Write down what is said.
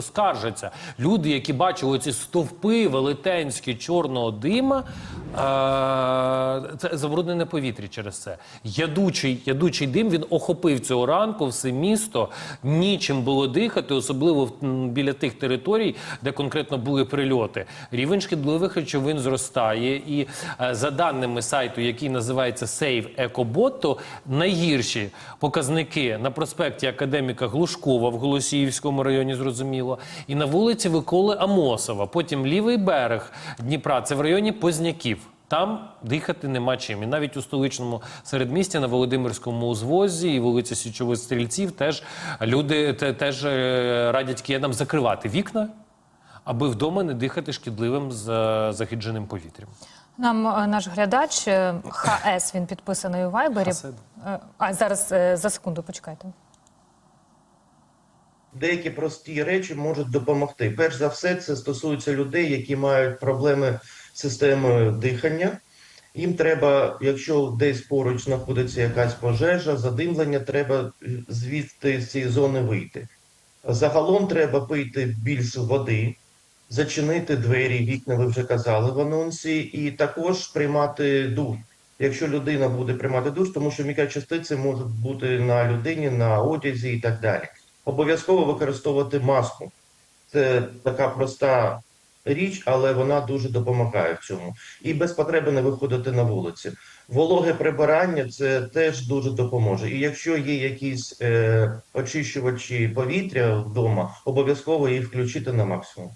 Скаржаться люди, які бачили ці стовпи велетенські чорного дима, е- це забруднене повітря через це. Ядучий, ядучий дим він охопив цього ранку все місто. Нічим було дихати, особливо біля тих територій, де конкретно були прильоти. Рівень шкідливих речовин зростає. І е, за даними сайту, який називається Save EcoBot, то найгірші показники на проспекті академіка Глушкова в Голосіївському районі, зрозуміло, і на вулиці Виколи Амосова. Потім лівий берег Дніпра, це в районі Позняків. Там дихати нема чим. І навіть у столичному середмісті на Володимирському узвозі і вулиці Січових Стрільців теж люди теж е, радять киянам закривати вікна, аби вдома не дихати шкідливим з- захидженим повітрям. Нам е, наш глядач е, ХС, він підписаний у Вайбері. Е, А зараз е, за секунду почекайте. Деякі прості речі можуть допомогти. Перш за все, це стосується людей, які мають проблеми з системою дихання. Їм треба, якщо десь поруч знаходиться якась пожежа, задимлення, треба е, звідти з цієї зони вийти. Загалом треба пити більше води, зачинити двері, вікна, ви вже казали в анонсі, і також приймати душ. Якщо людина буде приймати душ, тому що мікрочастиці можуть бути на людині, на одязі і так далі. Обов'язково використовувати маску. Це така проста річ, але вона дуже допомагає в цьому. І без потреби не виходити на вулиці. Вологе прибирання це теж дуже допоможе. І якщо є якісь е, очищувачі повітря вдома, обов'язково їх включити на максимум.